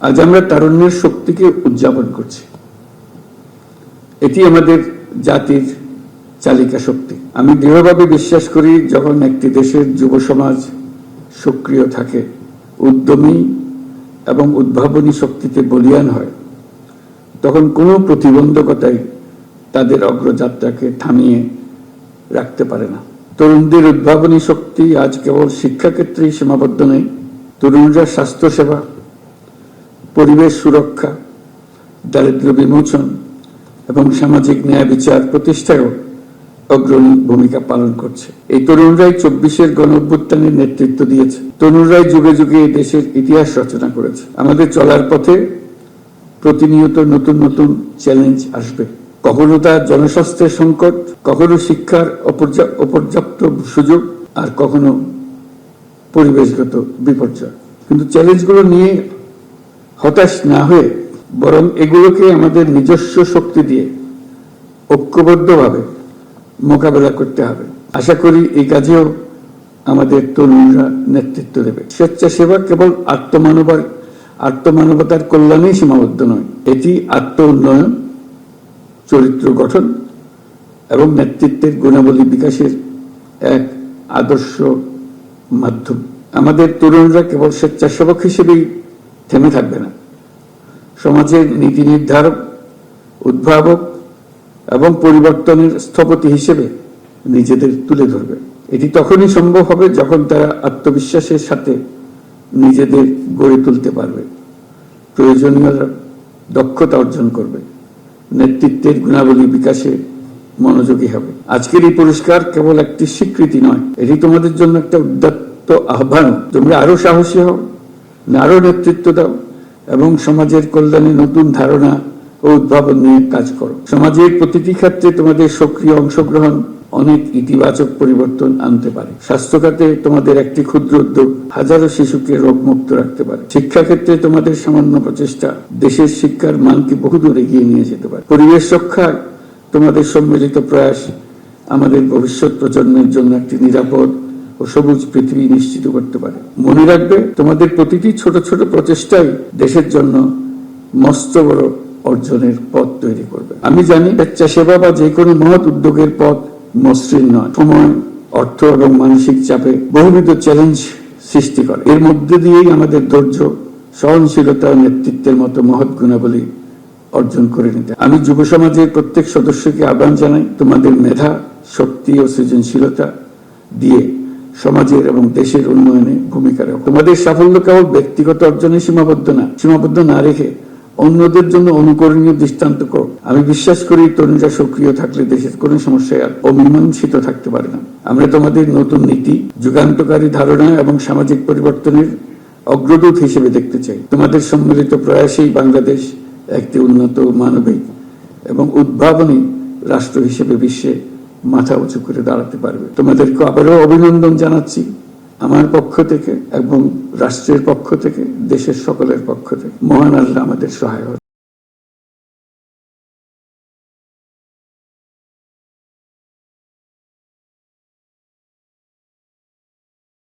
আজ আমরা তারুণ্যের শক্তিকে উদযাপন করছি। এটি আমাদের জাতির চালিকা শক্তি। আমি দৃঢ়ভাবে বিশ্বাস করি, যখন একটি দেশের যুব সমাজ সক্রিয় থাকে, উদ্যমী এবং উদ্ভাবনী শক্তিতে বলিয়ান হয়, তখন কোনো প্রতিবন্ধকতাই তাদের অগ্রযাত্রাকে থামিয়ে রাখতে পারে না। তরুণদের উদ্ভাবনী শক্তি আজ কেবল শিক্ষাক্ষেত্রেই সীমাবদ্ধ নেই তরুণরা স্বাস্থ্যসেবা পরিবেশ সুরক্ষা, দারিদ্র বিমোচন এবং সামাজিক ন্যায় বিচার প্রতিষ্ঠায়ও অগ্রণী ভূমিকা পালন করছে। এই তরুণরাই চব্বিশের গণ অভ্যুত্থানের নেতৃত্ব দিয়েছে। তরুণরাই যুগে যুগে এই দেশের ইতিহাস রচনা করেছে। আমাদের চলার পথে প্রতিনিয়ত নতুন নতুন চ্যালেঞ্জ আসবে। কখনো তা জনস্বাস্থ্যের সংকট, কখনো শিক্ষার অপর্যা- অপর্যাপ্ত সুযোগ, আর কখনো পরিবেশগত বিপর্যয়। কিন্তু চ্যালেঞ্জগুলো নিয়ে হতাশ না হয়ে, বরং এগুলোকে আমাদের নিজস্ব শক্তি দিয়ে ঐক্যবদ্ধভাবে মোকাবেলা করতে হবে। আশা করি এই কাজেও আমাদের তরুণরা নেতৃত্ব দেবে। স্বেচ্ছাসেবা কেবল আত্মমানবার আত্মমানবতার কল্যাণেই সীমাবদ্ধ নয়। এটি আত্ম উন্নয়ন, চরিত্র গঠন এবং নেতৃত্বের গুণাবলী বিকাশের এক আদর্শ মাধ্যম। আমাদের তরুণরা কেবল স্বেচ্ছাসেবক হিসেবেই থেমে থাকবে না। সমাজের নীতি নির্ধারক, উদ্ভাবক এবং পরিবর্তনের স্থপতি হিসেবে নিজেদের তুলে ধরবে। এটি তখনই সম্ভব হবে যখন তারা আত্মবিশ্বাসের সাথে নিজেদের গড়ে তুলতে পারবে। প্রয়োজনীয় দক্ষতা অর্জন করবে। নেতৃত্বের গুণাবলী বিকাশে মনোযোগী হবে। আজকের এই পুরস্কার কেবল একটি স্বীকৃতি নয়, এটি তোমাদের জন্য একটা উদ্যত্ত আহ্বান। তোমরা আরও সাহসী হও। আরও নেতৃত্ব দাও এবং সমাজের কল্যাণে নতুন ধারণা ও উদ্ভাবন নিয়ে কাজ করো। সমাজের প্রতিটি ক্ষেত্রে তোমাদের সক্রিয় অংশগ্রহণ অনেক ইতিবাচক পরিবর্তন আনতে পারে। স্বাস্থ্য খাতে তোমাদের একটি ক্ষুদ্র উদ্যোগ হাজারো শিশুকে রোগমুক্ত রাখতে পারে। শিক্ষা ক্ষেত্রে তোমাদের সামান্য প্রচেষ্টা দেশের শিক্ষার মানকে বহুদূর এগিয়ে নিয়ে যেতে পারে। পরিবেশ রক্ষায় তোমাদের সম্মিলিত প্রয়াস আমাদের ভবিষ্যৎ প্রজন্মের জন্য একটি নিরাপদ ও সবুজ পৃথিবী নিশ্চিত করতে পারে। মনে রাখবে, তোমাদের প্রতিটি ছোট ছোট প্রচেষ্টাই দেশের জন্য মস্ত বড় অর্জনের পথ তৈরি করবে। আমি জানি স্বেচ্ছাসেবা বা যে কোনো মহৎ উদ্যোগের পথ মসৃণ নয়। সময়, অর্থ এবং মানসিক চাপে বহুবিধ চ্যালেঞ্জ সৃষ্টি করে। এর মধ্যে দিয়েই আমাদের ধৈর্য, সহনশীলতা নেতৃত্বের মতো মহৎ গুণাবলী অর্জন করে নিতে। আমি যুব সমাজের প্রত্যেক সদস্যকে আহ্বান জানাই, তোমাদের মেধা, শক্তি ও সৃজনশীলতা দিয়ে সমাজের এবং দেশের উন্নয়নে ভূমিকা রাখো। তোমাদের সাফল্য কেবল ব্যক্তিগত অর্জনে সীমাবদ্ধ না সীমাবদ্ধ না রেখে অন্যদের জন্য অনুকরণীয় দৃষ্টান্ত করো। আমি বিশ্বাস করি তরুণরা সক্রিয় থাকলে দেশের কোনো সমস্যায় আর অমীমাংসিত থাকতে পারে না। আমরা তোমাদের নতুন নীতি, যুগান্তকারী ধারণা এবং সামাজিক পরিবর্তনের অগ্রদূত হিসেবে দেখতে চাই। তোমাদের সম্মিলিত প্রয়াসেই বাংলাদেশ একটি উন্নত, মানবিক এবং উদ্ভাবনী রাষ্ট্র হিসেবে বিশ্বে মাথা উঁচু করে দাঁড়াতে পারবে। তোমাদেরকে আবারও অভিনন্দন জানাচ্ছি আমার পক্ষ থেকে এবং রাষ্ট্রের পক্ষ থেকে, দেশের সকলের পক্ষ থেকে। মহান আল্লাহ আমাদের সহায়